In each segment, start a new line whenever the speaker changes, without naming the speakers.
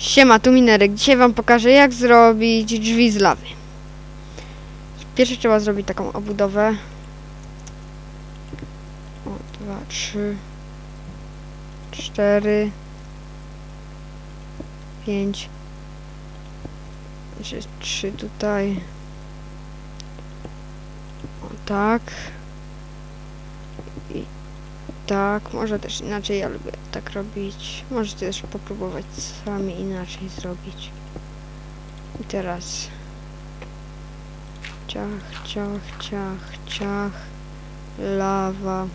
Siema, tu Minerek. Dzisiaj wam pokażę jak zrobić drzwi z lawy. Pierwsze trzeba zrobić taką obudowę. O, dwa, trzy, cztery, pięć. Znaczy trzy tutaj. O, tak. I tak, może też inaczej, ja lubię tak robić. Możecie też popróbować sami inaczej zrobić. I teraz ciach, ciach, ciach, ciach, lawa,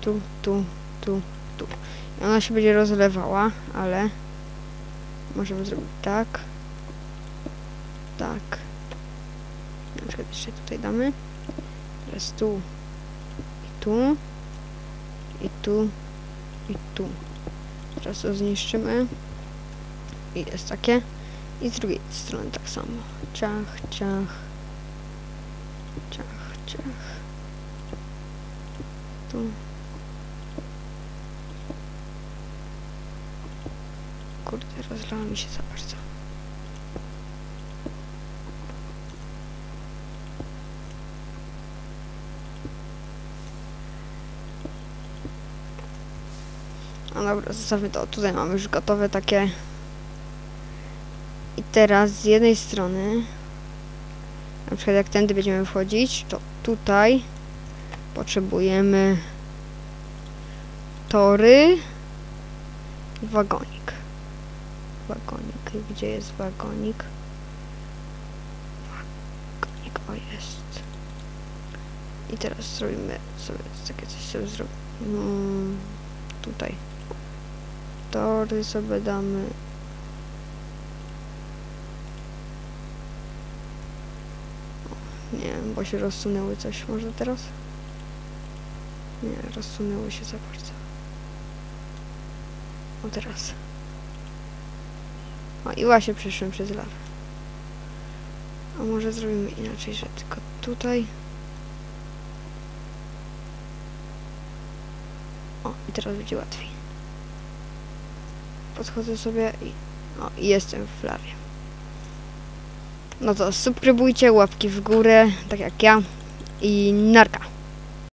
tu, tu, tu, tu. I ona się będzie rozlewała, ale możemy zrobić tak, tak. Na przykład jeszcze tutaj damy. Teraz tu i tu i tu, i tu. Teraz to zniszczymy. I jest takie. I z drugiej strony tak samo. Ciach, ciach. Ciach, ciach. Tu. Kurde, rozlała mi się za bardzo. No dobra, zostawmy to. Tutaj mamy już gotowe takie. I teraz z jednej strony, na przykład jak tędy będziemy wchodzić, to tutaj potrzebujemy tory i wagonik. Wagonik. Gdzie jest wagonik? Wagonik, o jest. I teraz zrobimy sobie takie coś sobie zrobimy. Mm, tutaj tory sobie damy. Nie bo się rozsunęły coś może teraz? Nie, rozsunęły się za bardzo. O teraz. O i właśnie przyszłem przez lawę. A może zrobimy inaczej, że tylko tutaj. O, i teraz będzie łatwiej podchodzę sobie i, o, i jestem w flawie. No to subskrybujcie, łapki w górę, tak jak ja i narka.